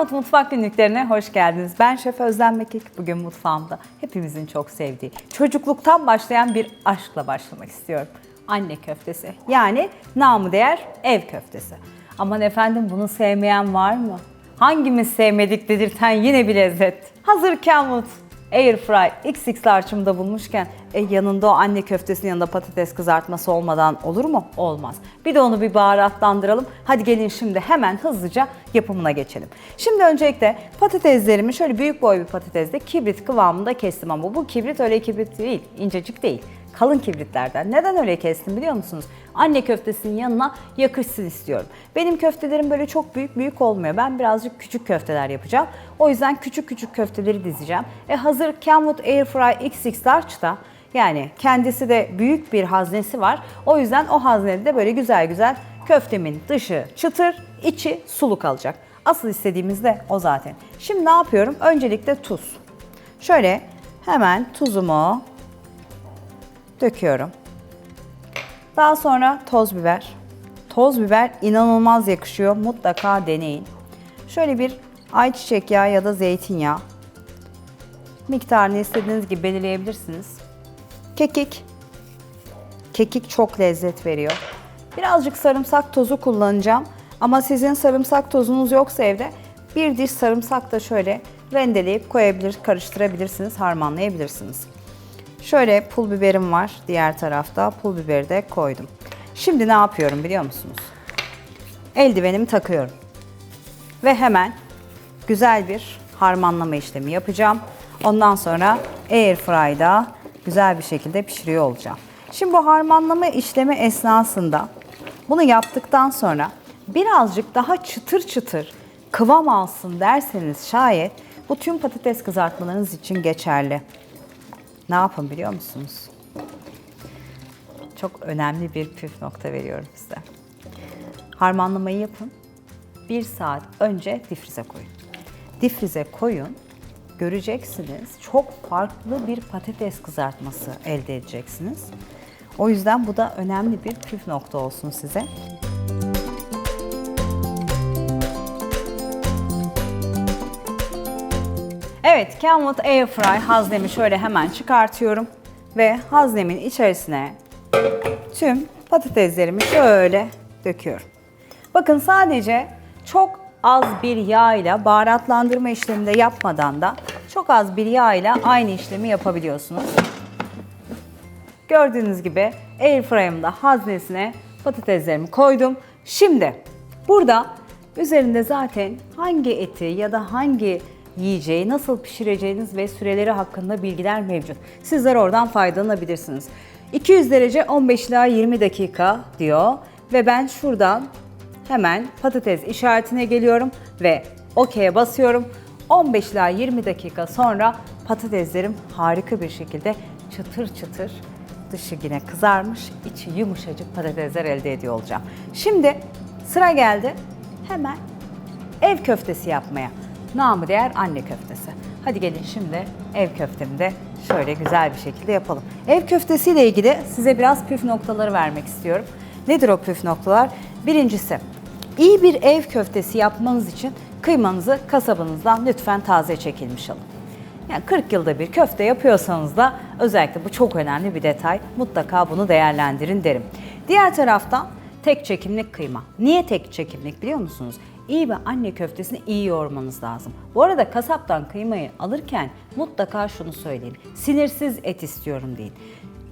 Kamut Mutfak Günlüklerine hoş geldiniz. Ben Şef Özlem Mekik. Bugün mutfağımda hepimizin çok sevdiği, çocukluktan başlayan bir aşkla başlamak istiyorum. Anne köftesi. Yani namı değer ev köftesi. Aman efendim bunu sevmeyen var mı? Hangimiz sevmedik dedirten yine bir lezzet. Hazır Kamut. Airfry XX large'ımda bulmuşken e, yanında o anne köftesinin yanında patates kızartması olmadan olur mu? Olmaz. Bir de onu bir baharatlandıralım. Hadi gelin şimdi hemen hızlıca yapımına geçelim. Şimdi öncelikle patateslerimi şöyle büyük boy bir patatesde kibrit kıvamında kestim ama bu kibrit öyle kibrit değil, incecik değil. Kalın kibritlerden. Neden öyle kestim biliyor musunuz? Anne köftesinin yanına yakışsın istiyorum. Benim köftelerim böyle çok büyük büyük olmuyor. Ben birazcık küçük köfteler yapacağım. O yüzden küçük küçük köfteleri dizeceğim. E hazır Kenwood Airfry XX Large'da yani kendisi de büyük bir haznesi var. O yüzden o haznede de böyle güzel güzel köftemin dışı çıtır, içi sulu kalacak. Asıl istediğimiz de o zaten. Şimdi ne yapıyorum? Öncelikle tuz. Şöyle hemen tuzumu döküyorum. Daha sonra toz biber. Toz biber inanılmaz yakışıyor. Mutlaka deneyin. Şöyle bir ayçiçek yağı ya da zeytinyağı. Miktarını istediğiniz gibi belirleyebilirsiniz. Kekik. Kekik çok lezzet veriyor. Birazcık sarımsak tozu kullanacağım. Ama sizin sarımsak tozunuz yoksa evde bir diş sarımsak da şöyle rendeleyip koyabilir, karıştırabilirsiniz, harmanlayabilirsiniz. Şöyle pul biberim var diğer tarafta. Pul biberi de koydum. Şimdi ne yapıyorum biliyor musunuz? Eldivenimi takıyorum. Ve hemen güzel bir harmanlama işlemi yapacağım. Ondan sonra Airfry'da güzel bir şekilde pişiriyor olacağım. Şimdi bu harmanlama işlemi esnasında bunu yaptıktan sonra birazcık daha çıtır çıtır kıvam alsın derseniz şayet bu tüm patates kızartmalarınız için geçerli. Ne yapın biliyor musunuz? Çok önemli bir püf nokta veriyorum size. Harmanlamayı yapın. Bir saat önce difrize koyun. Difrize koyun. Göreceksiniz çok farklı bir patates kızartması elde edeceksiniz. O yüzden bu da önemli bir püf nokta olsun size. Evet, Kenwood Airfry haznemi şöyle hemen çıkartıyorum ve haznemin içerisine tüm patateslerimi şöyle döküyorum. Bakın sadece çok az bir yağ ile baharatlandırma işleminde yapmadan da çok az bir yağ ile aynı işlemi yapabiliyorsunuz. Gördüğünüz gibi airfryer'ımda haznesine patateslerimi koydum. Şimdi burada üzerinde zaten hangi eti ya da hangi yiyeceği nasıl pişireceğiniz ve süreleri hakkında bilgiler mevcut. Sizler oradan faydalanabilirsiniz. 200 derece 15 ila 20 dakika diyor ve ben şuradan hemen patates işaretine geliyorum ve OK'ye basıyorum. 15 ila 20 dakika sonra patateslerim harika bir şekilde çıtır çıtır dışı yine kızarmış, içi yumuşacık patatesler elde ediyor olacağım. Şimdi sıra geldi hemen ev köftesi yapmaya. Namı değer anne köftesi. Hadi gelin şimdi ev köftemi de şöyle güzel bir şekilde yapalım. Ev köftesiyle ilgili size biraz püf noktaları vermek istiyorum. Nedir o püf noktalar? Birincisi, iyi bir ev köftesi yapmanız için kıymanızı kasabınızdan lütfen taze çekilmiş alın. Yani 40 yılda bir köfte yapıyorsanız da özellikle bu çok önemli bir detay. Mutlaka bunu değerlendirin derim. Diğer taraftan tek çekimlik kıyma. Niye tek çekimlik biliyor musunuz? İyi bir anne köftesini iyi yoğurmanız lazım. Bu arada kasaptan kıymayı alırken mutlaka şunu söyleyin. Sinirsiz et istiyorum deyin.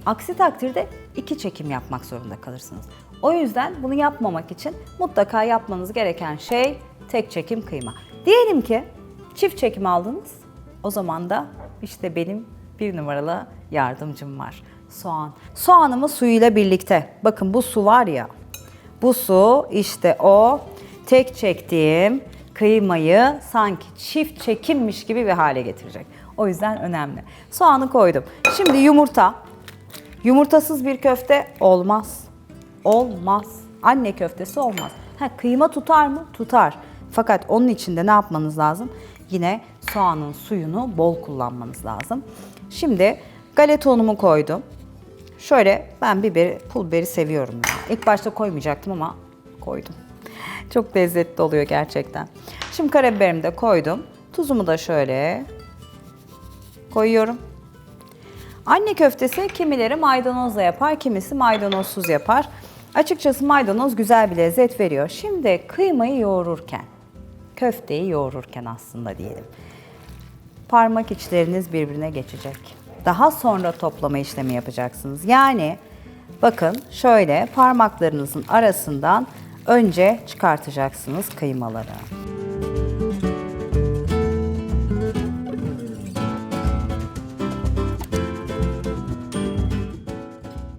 Aksi takdirde iki çekim yapmak zorunda kalırsınız. O yüzden bunu yapmamak için mutlaka yapmanız gereken şey tek çekim kıyma. Diyelim ki çift çekim aldınız. O zaman da işte benim bir numaralı yardımcım var. Soğan. Soğanımı suyuyla birlikte. Bakın bu su var ya. Bu su işte o tek çektiğim kıymayı sanki çift çekimmiş gibi bir hale getirecek. O yüzden önemli. Soğanı koydum. Şimdi yumurta. Yumurtasız bir köfte olmaz. Olmaz. Anne köftesi olmaz. Ha, kıyma tutar mı? Tutar. Fakat onun için de ne yapmanız lazım? Yine soğanın suyunu bol kullanmanız lazım. Şimdi galeta unumu koydum. Şöyle ben biberi, pul biberi seviyorum ya. İlk başta koymayacaktım ama koydum. Çok lezzetli oluyor gerçekten. Şimdi karabiberimi de koydum. Tuzumu da şöyle koyuyorum. Anne köftesi kimileri maydanozla yapar, kimisi maydanozsuz yapar. Açıkçası maydanoz güzel bir lezzet veriyor. Şimdi kıymayı yoğururken, köfteyi yoğururken aslında diyelim. Parmak içleriniz birbirine geçecek. Daha sonra toplama işlemi yapacaksınız. Yani bakın şöyle parmaklarınızın arasından önce çıkartacaksınız kıymaları.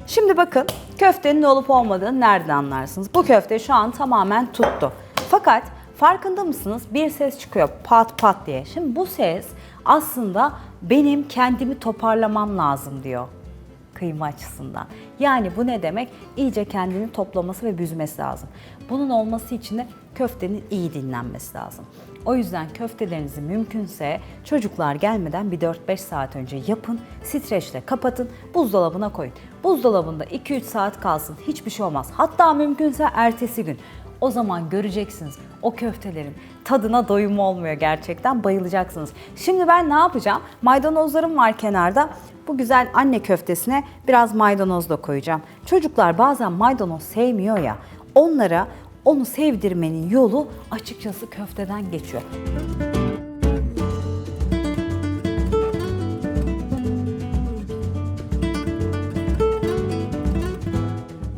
Şimdi bakın köftenin olup olmadığını nereden anlarsınız? Bu köfte şu an tamamen tuttu. Fakat farkında mısınız? Bir ses çıkıyor pat pat diye. Şimdi bu ses aslında benim kendimi toparlamam lazım diyor kıyma açısından. Yani bu ne demek? İyice kendini toplaması ve büzmesi lazım. Bunun olması için de köftenin iyi dinlenmesi lazım. O yüzden köftelerinizi mümkünse çocuklar gelmeden bir 4-5 saat önce yapın, streçle kapatın, buzdolabına koyun. Buzdolabında 2-3 saat kalsın, hiçbir şey olmaz. Hatta mümkünse ertesi gün. O zaman göreceksiniz o köftelerin tadına doyum olmuyor gerçekten bayılacaksınız. Şimdi ben ne yapacağım? Maydanozlarım var kenarda. Bu güzel anne köftesine biraz maydanoz da koyacağım. Çocuklar bazen maydanoz sevmiyor ya. Onlara onu sevdirmenin yolu açıkçası köfteden geçiyor.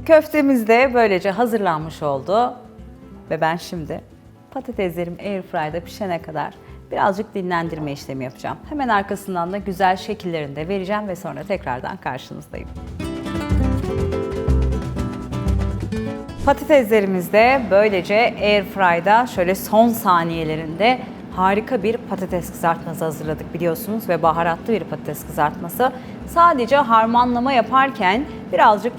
Köftemiz de böylece hazırlanmış oldu. Ve ben şimdi patateslerim airfryer'da pişene kadar birazcık dinlendirme işlemi yapacağım. Hemen arkasından da güzel şekillerini de vereceğim ve sonra tekrardan karşınızdayım. Patateslerimiz de böylece airfryer'da şöyle son saniyelerinde harika bir patates kızartması hazırladık biliyorsunuz ve baharatlı bir patates kızartması. Sadece harmanlama yaparken birazcık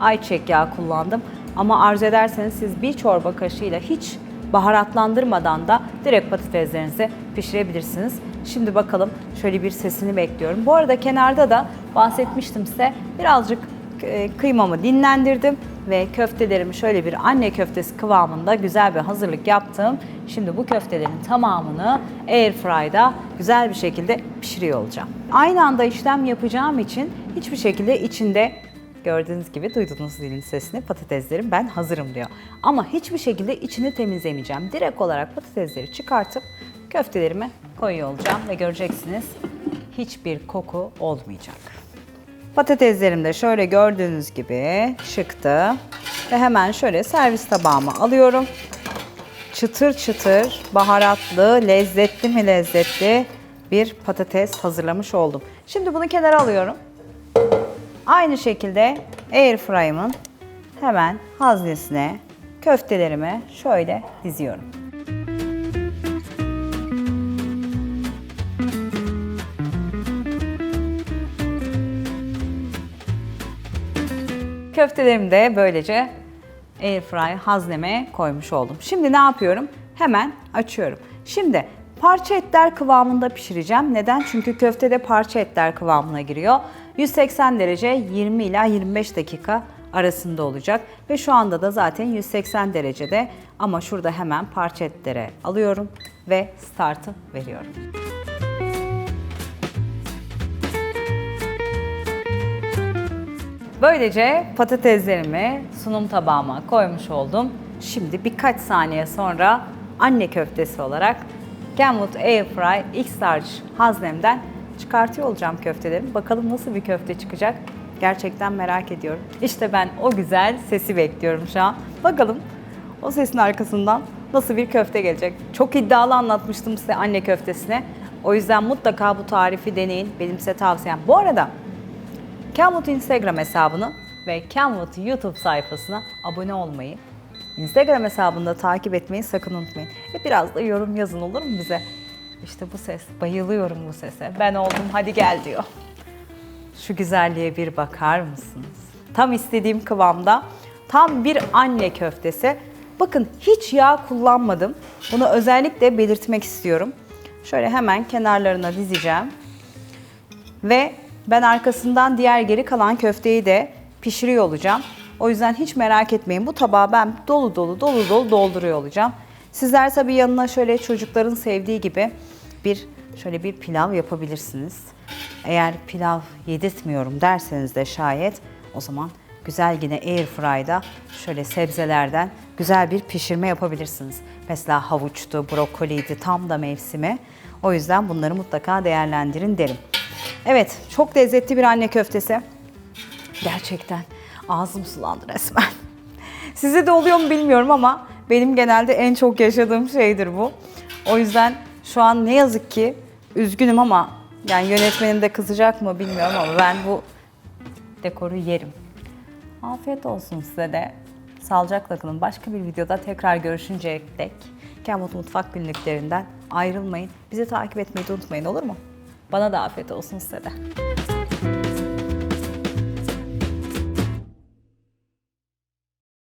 ayçiçek yağı kullandım. Ama arzu ederseniz siz bir çorba kaşığıyla hiç baharatlandırmadan da direkt patateslerinizi pişirebilirsiniz. Şimdi bakalım şöyle bir sesini bekliyorum. Bu arada kenarda da bahsetmiştim size birazcık e, kıymamı dinlendirdim ve köftelerimi şöyle bir anne köftesi kıvamında güzel bir hazırlık yaptım. Şimdi bu köftelerin tamamını airfryer'da güzel bir şekilde pişiriyor olacağım. Aynı anda işlem yapacağım için hiçbir şekilde içinde Gördüğünüz gibi duydunuz zilin sesini patateslerim ben hazırım diyor. Ama hiçbir şekilde içini temizlemeyeceğim. Direkt olarak patatesleri çıkartıp köftelerime koyuyor olacağım ve göreceksiniz hiçbir koku olmayacak. Patateslerim de şöyle gördüğünüz gibi çıktı. Ve hemen şöyle servis tabağıma alıyorum. Çıtır çıtır, baharatlı, lezzetli mi lezzetli bir patates hazırlamış oldum. Şimdi bunu kenara alıyorum. Aynı şekilde airfryer'ımın hemen haznesine köftelerimi şöyle diziyorum. Köftelerimi de böylece airfryer hazneme koymuş oldum. Şimdi ne yapıyorum? Hemen açıyorum. Şimdi parça etler kıvamında pişireceğim. Neden? Çünkü köftede parça etler kıvamına giriyor. 180 derece 20 ila 25 dakika arasında olacak ve şu anda da zaten 180 derecede ama şurada hemen parça etlere alıyorum ve startı veriyorum. Böylece patateslerimi sunum tabağıma koymuş oldum. Şimdi birkaç saniye sonra anne köftesi olarak Kenwood Airfry X-Large haznemden çıkartıyor olacağım köftelerimi. Bakalım nasıl bir köfte çıkacak. Gerçekten merak ediyorum. İşte ben o güzel sesi bekliyorum şu an. Bakalım o sesin arkasından nasıl bir köfte gelecek. Çok iddialı anlatmıştım size anne köftesine. O yüzden mutlaka bu tarifi deneyin. Benim size tavsiyem. Bu arada Kenwood Instagram hesabını ve Kenwood YouTube sayfasına abone olmayı, Instagram hesabında takip etmeyi sakın unutmayın. Ve biraz da yorum yazın olur mu bize? İşte bu ses. Bayılıyorum bu sese. Ben oldum hadi gel diyor. Şu güzelliğe bir bakar mısınız? Tam istediğim kıvamda. Tam bir anne köftesi. Bakın hiç yağ kullanmadım. Bunu özellikle belirtmek istiyorum. Şöyle hemen kenarlarına dizeceğim. Ve ben arkasından diğer geri kalan köfteyi de pişiriyor olacağım. O yüzden hiç merak etmeyin. Bu tabağı ben dolu dolu dolu dolu dolduruyor olacağım. Sizler tabii yanına şöyle çocukların sevdiği gibi bir şöyle bir pilav yapabilirsiniz. Eğer pilav yedirtmiyorum derseniz de şayet o zaman güzel yine airfry'da şöyle sebzelerden güzel bir pişirme yapabilirsiniz. Mesela havuçtu, brokoliydi tam da mevsimi. O yüzden bunları mutlaka değerlendirin derim. Evet, çok lezzetli bir anne köftesi. Gerçekten ağzım sulandı resmen. Size de oluyor mu bilmiyorum ama benim genelde en çok yaşadığım şeydir bu. O yüzden şu an ne yazık ki üzgünüm ama yani yönetmenim de kızacak mı bilmiyorum ama ben bu dekoru yerim. Afiyet olsun size de. Sağlıcakla kalın. Başka bir videoda tekrar görüşünceye dek Kemut Mutfak günlüklerinden ayrılmayın. Bizi takip etmeyi de unutmayın olur mu? Bana da afiyet olsun size de.